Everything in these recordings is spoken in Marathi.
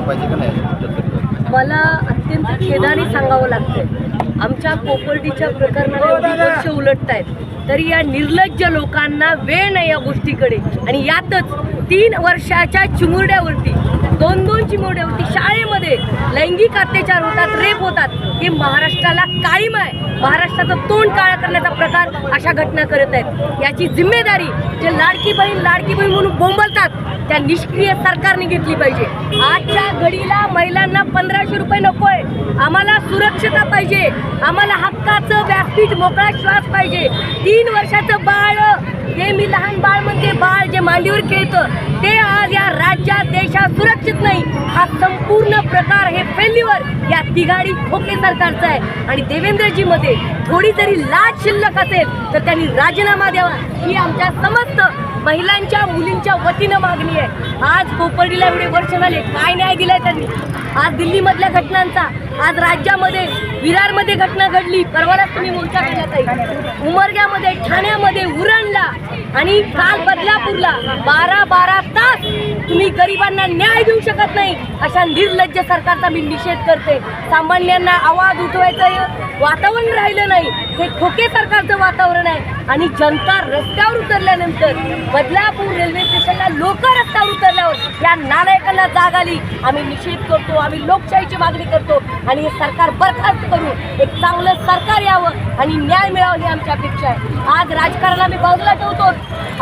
करायला पाहिजे का नाही? मला अत्यंत खेदाने सांगावं लागतंय. आमच्या कोपर्डीच्या प्रकरणाला उलटत आहेत तरी या निर्लज्ज लोकांना वेळ नाही या गोष्टीकडे. आणि यातच तीन वर्षाच्या चिमुरड्यावरती दोन दोन होती. शाळेमध्ये लैंगिक अत्याचार होतात रेप होतात. हे महाराष्ट्राला कायम आहे. महाराष्ट्राचं तोंड काळा करण्याचा प्रकार अशा घटना करत आहेत. याची जिम्मेदारी जे लाडकी बहीण लाडकी बहीण म्हणून बोंबलतात त्या निष्क्रिय सरकारने घेतली पाहिजे. आजच्या घडीला महिलांना पंधराशे रुपये नकोय. आम्हाला सुरक्षता पाहिजे. आम्हाला हक्काचं व्यासपीठ मोकळा श्वास पाहिजे. तीन वर्षाचं बाळ ते मी लहान बाळ म्हणते बाळ जे होतं ते आज या राज्यात देशात सुरक्षित नाही. हा संपूर्ण प्रकार हे फेल्युअर या तिघाडी खोके सरकारचा आहे. आणि देवेंद्रजी मध्ये थोडी जरी लाज शिल्लक असेल तर त्यांनी राजीनामा द्यावा. ही आमच्या समस्त महिलांच्या मुलींच्या वतीनं मागणी आहे. आज कोपर्डीला एवढे वर्ष झाले काय न्याय दिलाय त्यांनी? आज दिल्लीमधल्या घटनांचा आज राज्यामध्ये विरारमध्ये घटना घडली. परवानाच तुम्ही मोर्चा केला उमरग्यामध्ये ठाण्यामध्ये उरणला आणि काल बदलापूरला बारा बारा तास तुम्ही गरिबांना न्याय देऊ शकत नाही अशा निर्लज्ज सरकारचा मी निषेध करते. सामान्यांना आवाज उठवायचं वातावरण राहिलं नाही. हे खोके सरकारचं वातावरण आहे. आणि जनता रस्त्यावर उतरल्यानंतर बदलापूर रेल्वे स्टेशनला लोक रस्त्यावर उतरल्यावर या नालायकांना जाग आली. आम्ही निषेध करतो आम्ही लोकशाहीची मागणी करतो आणि हे सरकार बरखास्त करून एक चांगलं सरकार यावं आणि न्याय मिळावं ही आमची अपेक्षा आहे. आज राजकारणाला मी बाजूला ठेवतो.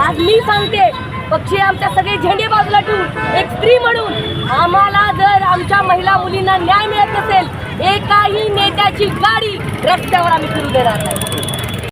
आज मी सांगते पक्षी आमच्या सगळे झेंडे बाजूला ठेवून एक स्त्री म्हणून आम्हाला जर आमच्या महिला मुलींना न्याय मिळत नसेल एकाही नेत्याची गाडी रस्त्यावर आम्ही फिरू देणार नाही